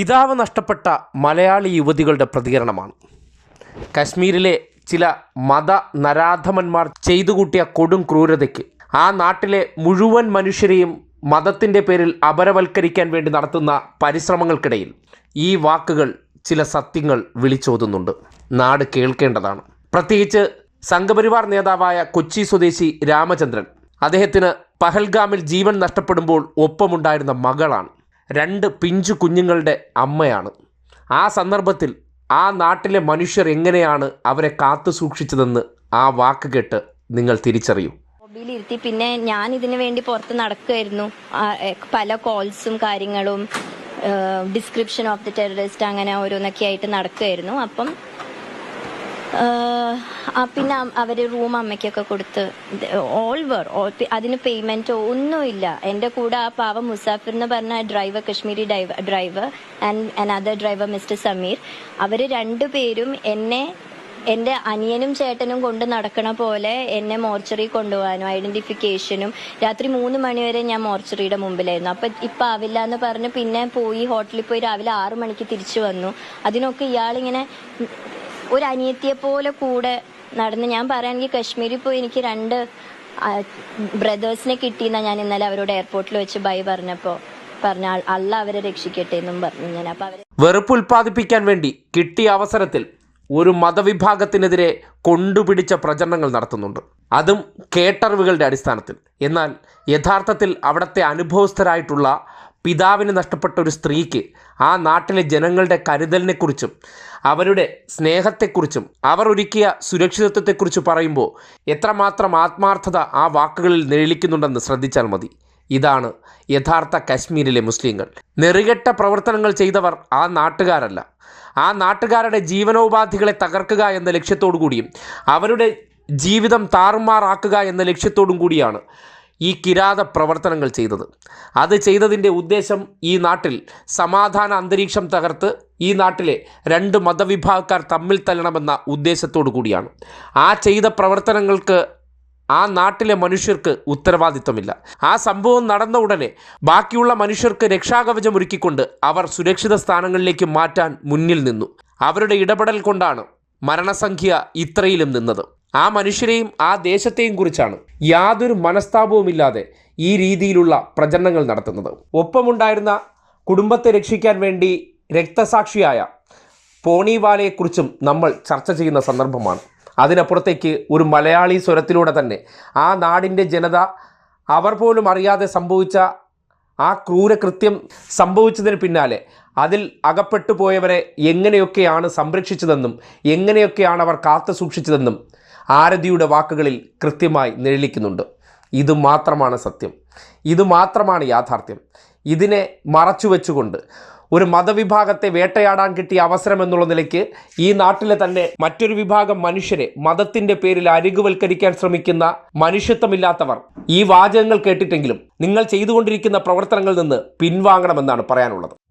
പിതാവ് നഷ്ടപ്പെട്ട മലയാളി യുവതികളുടെ പ്രതികരണമാണ്. കശ്മീരിലെ ചില മത നരാധമന്മാർ ചെയ്തു കൂട്ടിയ കൊടും ക്രൂരതയ്ക്ക് ആ നാട്ടിലെ മുഴുവൻ മനുഷ്യരെയും മതത്തിന്റെ പേരിൽ അപരവൽക്കരിക്കാൻ വേണ്ടി നടത്തുന്ന പരിശ്രമങ്ങൾക്കിടയിൽ ഈ വാക്കുകൾ ചില സത്യങ്ങൾ വിളിച്ചോതുന്നുണ്ട്. നാട് കേൾക്കേണ്ടതാണ്. പ്രത്യേകിച്ച് സംഘപരിവാർ നേതാവായ കൊച്ചി സ്വദേശി രാമചന്ദ്രൻ അദ്ദേഹത്തിന് പഹൽഗാമിൽ ജീവൻ നഷ്ടപ്പെടുമ്പോൾ ഒപ്പമുണ്ടായിരുന്ന മകളാണ്. രണ്ട് പിഞ്ചു കുഞ്ഞുങ്ങളുടെ അമ്മയാണ്. ആ സന്ദർഭത്തിൽ ആ നാട്ടിലെ മനുഷ്യർ എങ്ങനെയാണ് അവരെ കാത്തു സൂക്ഷിച്ചതെന്ന് ആ വാക്ക് കേട്ട് നിങ്ങൾ തിരിച്ചറിയൂ. മൊബൈലിരുത്തി പിന്നെ ഞാൻ ഇതിനു വേണ്ടി പുറത്ത് നടക്കുമായിരുന്നു പല കോൾസും കാര്യങ്ങളും ഡിസ്ക്രിപ്ഷൻ ഓഫ് ദി ടെററിസ്റ്റ് അങ്ങനെ ഓരോന്നൊക്കെ ആയിട്ട് നടക്കുമായിരുന്നു അപ്പം പിന്നെ അവർ റൂം അമ്മയ്ക്കൊക്കെ കൊടുത്ത് ഓൾ വർ അതിന് പേയ്മെന്റ് ഒന്നുമില്ല. എന്റെ കൂടെ ആ പാവം മുസാഫിർ എന്ന് പറഞ്ഞ driver Kashmiri driver and another driver mister Sameer അവർ രണ്ടുപേരും എന്നെ എന്റെ അനിയനും ചേട്ടനും കൊണ്ട് നടക്കണ പോലെ എന്നെ മോർച്ചറി കൊണ്ടുപോകാനും ഐഡന്റിഫിക്കേഷനും രാത്രി മൂന്ന് മണിവരെ ഞാൻ മോർച്ചറിയുടെ മുമ്പിലായിരുന്നു. അപ്പൊ ഇപ്പൊ ആവില്ല എന്ന് പറഞ്ഞ് പിന്നെ പോയി ഹോട്ടലിൽ പോയി രാവിലെ ആറു മണിക്ക് തിരിച്ചു വന്നു. അതിനൊക്കെ ഇയാളിങ്ങനെ ഒരു അനിയത്തിയെ പോലെ കൂടെ നടന്ന് ഞാൻ പറയുകയാണെങ്കിൽ കശ്മീരിൽ പോയി എനിക്ക് രണ്ട് ബ്രദേഴ്സിനെ കിട്ടിയെന്നാ ഞാൻ ഇന്നലെ അവരോട് എയർപോർട്ടിൽ വെച്ച് ബൈ പറഞ്ഞപ്പോ പറഞ്ഞ അല്ല അവരെ രക്ഷിക്കട്ടെ എന്നും പറഞ്ഞു ഞാൻ. അപ്പൊ അവരെ വെറുപ്പ് ഉൽപ്പാദിപ്പിക്കാൻ വേണ്ടി കിട്ടിയ അവസരത്തിൽ ഒരു മതവിഭാഗത്തിനെതിരെ കൊണ്ടുപിടിച്ച പ്രചരണങ്ങൾ നടത്തുന്നുണ്ട്. അതും കേട്ടറിവുകളുടെ അടിസ്ഥാനത്തിൽ. എന്നാൽ യഥാർത്ഥത്തിൽ അവിടുത്തെ അനുഭവസ്ഥരായിട്ടുള്ള പിതാവിന് നഷ്ടപ്പെട്ട ഒരു സ്ത്രീക്ക് ആ നാട്ടിലെ ജനങ്ങളുടെ കരുതലിനെക്കുറിച്ചും അവരുടെ സ്നേഹത്തെക്കുറിച്ചും അവർ ഒരുക്കിയ സുരക്ഷിതത്വത്തെക്കുറിച്ച് പറയുമ്പോൾ എത്രമാത്രം ആത്മാർത്ഥത ആ വാക്കുകളിൽ നിഴലിക്കുന്നുണ്ടെന്ന് ശ്രദ്ധിച്ചാൽ മതി. ഇതാണ് യഥാർത്ഥ കശ്മീരിലെ മുസ്ലിങ്ങൾ. നെറികെട്ട പ്രവർത്തനങ്ങൾ ചെയ്തവർ ആ നാട്ടുകാരല്ല. ആ നാട്ടുകാരുടെ ജീവനോപാധികളെ തകർക്കുക എന്ന ലക്ഷ്യത്തോടു കൂടിയും അവരുടെ ജീവിതം താറുമാറാക്കുക എന്ന ലക്ഷ്യത്തോടും കൂടിയാണ് ഈ കിരാത പ്രവർത്തനങ്ങൾ ചെയ്തത്. അത് ചെയ്തതിന്റെ ഉദ്ദേശം ഈ നാട്ടിൽ സമാധാന അന്തരീക്ഷം തകർത്ത് ഈ നാട്ടിലെ രണ്ട് മതവിഭാഗക്കാർ തമ്മിൽ തല്ലണമെന്ന ഉദ്ദേശത്തോടു കൂടിയാണ്. ആ ചെയ്ത പ്രവർത്തനങ്ങൾക്ക് ആ നാട്ടിലെ മനുഷ്യർക്ക് ഉത്തരവാദിത്തമില്ല ആ സംഭവം നടന്ന ഉടനെ ബാക്കിയുള്ള മനുഷ്യർക്ക് രക്ഷാകവചം ഒരുക്കിക്കൊണ്ട് അവർ സുരക്ഷിത സ്ഥാനങ്ങളിലേക്ക് മാറ്റാൻ മുന്നിൽ നിന്നു. അവരുടെ ഇടപെടൽ കൊണ്ടാണ് മരണസംഖ്യ ഇത്രയിലും നിന്നത്. ആ മനുഷ്യരെയും ആ ദേശത്തെയും കുറിച്ചാണ് യാതൊരു മനസ്താപവുമില്ലാതെ ഈ രീതിയിലുള്ള പ്രചരണങ്ങൾ നടത്തുന്നത്. ഒപ്പമുണ്ടായിരുന്ന കുടുംബത്തെ രക്ഷിക്കാൻ വേണ്ടി രക്തസാക്ഷിയായ പോണിവാലയെക്കുറിച്ചും നമ്മൾ ചർച്ച ചെയ്യുന്ന സന്ദർഭമാണ്. അതിനപ്പുറത്തേക്ക് ഒരു മലയാളി സ്വരത്തിലൂടെ തന്നെ ആ നാടിന്റെ ജനത അവർ പോലും അറിയാതെ സംഭവിച്ച ആ ക്രൂരകൃത്യം സംഭവിച്ചതിന് പിന്നാലെ അതിൽ അകപ്പെട്ടു പോയവരെ എങ്ങനെയൊക്കെയാണ് സംരക്ഷിച്ചതെന്നും എങ്ങനെയൊക്കെയാണ് അവർ കാത്തു സൂക്ഷിച്ചതെന്നും ആരതിയുടെ വാക്കുകളിൽ കൃത്യമായി നിഴലിക്കുന്നുണ്ട്. ഇത് മാത്രമാണ് സത്യം. ഇത് മാത്രമാണ് യാഥാർത്ഥ്യം. ഇതിനെ മറച്ചു വെച്ചുകൊണ്ട് ഒരു മതവിഭാഗത്തെ വേട്ടയാടാൻ കിട്ടിയ അവസരം എന്നുള്ള നിലയ്ക്ക് ഈ നാട്ടിലെ തന്നെ മറ്റൊരു വിഭാഗം മനുഷ്യരെ മതത്തിന്റെ പേരിൽ അരികുവൽക്കരിക്കാൻ ശ്രമിക്കുന്ന മനുഷ്യത്വമില്ലാത്തവർ ഈ വാചകങ്ങൾ കേട്ടിട്ടെങ്കിലും നിങ്ങൾ ചെയ്തുകൊണ്ടിരിക്കുന്ന പ്രവർത്തനങ്ങളിൽ നിന്ന് പിൻവാങ്ങണമെന്നാണ് പറയാനുള്ളത്.